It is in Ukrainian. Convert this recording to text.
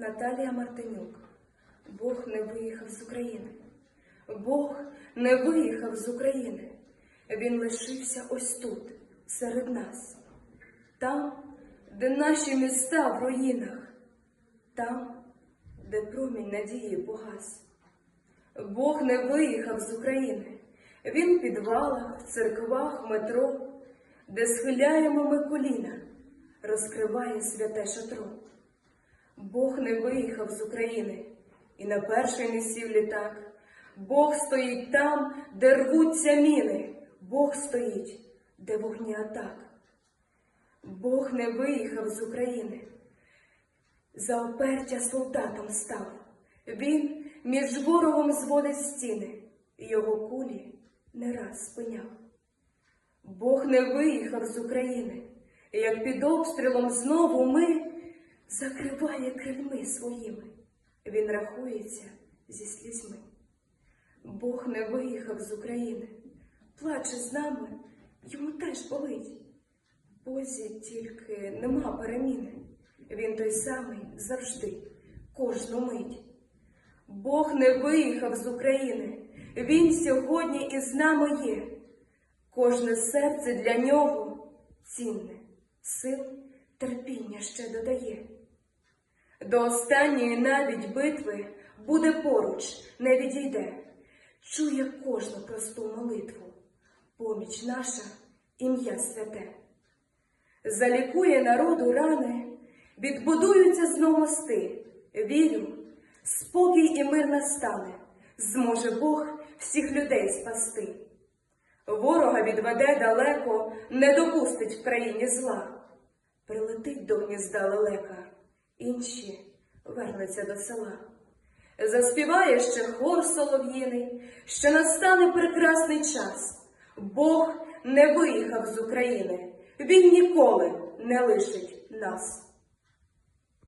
Наталія Мартинюк. Бог не виїхав з України. Бог не виїхав з України. Він лишився ось тут, серед нас. Там, де наші міста в руїнах, там, де промінь надії погас. Бог не виїхав з України. Він в підвалах, в церквах, метро, де схиляємо ми коліна, розкриває святе шатро. Бог не виїхав з України і на перший не сів літак. Бог стоїть там, де рвуться міни. Бог стоїть, де вогні атак. Бог не виїхав з України. За опертя солдатом став. Він між ворогом зводить стіни, і його кулі не раз спиняв. Бог не виїхав з України, як під обстрілом знову ми закриває крильми своїми. Він рахується зі слізьми. Бог не виїхав з України, плаче з нами, йому теж болить. Бозі тільки нема переміни. Він той самий завжди, кожну мить. Бог не виїхав з України, Він сьогодні із нами є. Кожне серце для нього цінне, сил, терпіння ще додає. До останньої навіть битви буде поруч, не відійде, чує кожну просту молитву, поміч наша, ім'я святе. Залікує народу рани, відбудуються знов мости. Вірю, спокій і мир настане, зможе Бог всіх людей спасти. Ворога відведе далеко, не допустить в країні зла. Прилетить до гнізда лелека, інші вернуться до села. Заспіває ще хор солов'їний, що настане прекрасний час. Бог не виїхав з України, він ніколи не лишить нас.